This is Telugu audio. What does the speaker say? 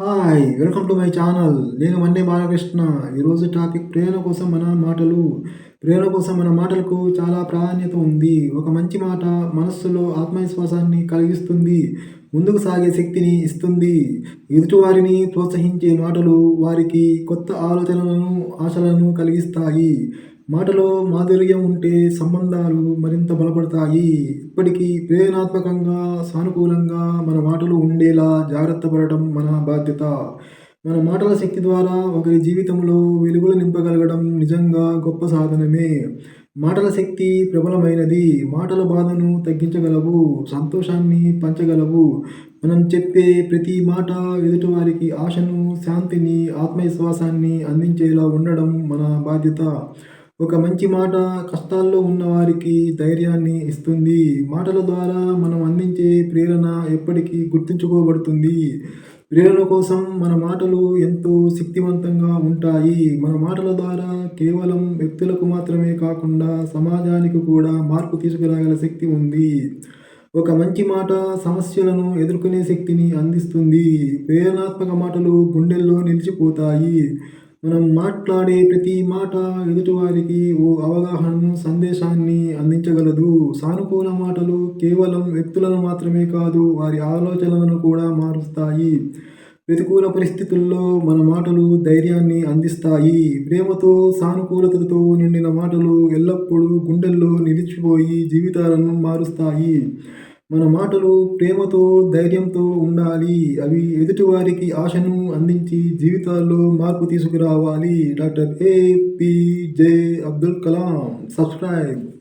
Hi welcome to my channel నేను మన్నే బాలకృష్ణ. ఈరోజు టాపిక్ ప్రేరణ కోసం మన మాటలు. ప్రేరణ కోసం మన మాటలకు చాలా ప్రాధాన్యత ఉంది. ఒక మంచి మాట మనస్సులో ఆత్మవిశ్వాసాన్ని కలిగిస్తుంది. ముందుకు సాగే శక్తిని ఇస్తుంది. ఎదుటివారిని ప్రోత్సహించే మాటలు వారికి కొత్త ఆలోచనలను ఆశలను కలిగిస్తాయి. మాటలో మాధుర్యం ఉంటే సంబంధాలు మరింత బలపడతాయి. ఇప్పటికీ ప్రేరణాత్మకంగా సానుకూలంగా మన మాటలు ఉండేలా జాగ్రత్త పడటం మన బాధ్యత. మన మాటల శక్తి ద్వారా ఒకరి జీవితంలో వెలుగులు నింపగలగడం నిజంగా గొప్ప సాధనమే. మాటల శక్తి ప్రబలమైనది. మాటల బాధను తగ్గించగలవు సంతోషాన్ని పంచగలవు. మనం చెప్పే ప్రతి మాట ఎదుటివారికి ఆశను శాంతిని ఆత్మవిశ్వాసాన్ని అందించేలా ఉండడం మన బాధ్యత. ఒక మంచి మాట కష్టాల్లో ఉన్న వారికి ధైర్యాన్ని ఇస్తుంది. మాటల ద్వారా మనం అందించే ప్రేరణ ఎప్పటికీ గుర్తుంచుకోబడుతుంది. ప్రేరణ కోసం మన మాటలు ఎంతో శక్తివంతంగా ఉంటాయి. మన మాటల ద్వారా కేవలం వ్యక్తులకు మాత్రమే కాకుండా సమాజానికి కూడా మార్పు తీసుకురాగల శక్తి ఉంది. ఒక మంచి మాట సమస్యలను ఎదుర్కొనే శక్తిని అందిస్తుంది. ప్రేరణాత్మక మాటలు గుండెల్లో నిలిచిపోతాయి. మనం మాట్లాడే ప్రతి మాట ఎదుటివారికి ఓ అవగాహనను సందేశాన్ని అందించగలదు. సానుకూల మాటలు కేవలం వ్యక్తులను మాత్రమే కాదు వారి ఆలోచనలను కూడా మారుస్తాయి. ప్రతికూల పరిస్థితుల్లో మన మాటలు ధైర్యాన్ని అందిస్తాయి. ప్రేమతో సానుకూలతతో నిండిన మాటలు ఎల్లప్పుడూ గుండెల్లో నిలిచిపోయి జీవితాలను మారుస్తాయి. మన మాటలు ప్రేమతో ధైర్యంతో ఉండాలి. అవి ఎదుటివారికి ఆశను అందించి జీవితాల్లో మార్పు తీసుకురావాలి. Doctor APJ Abdul Kalam. Subscribe.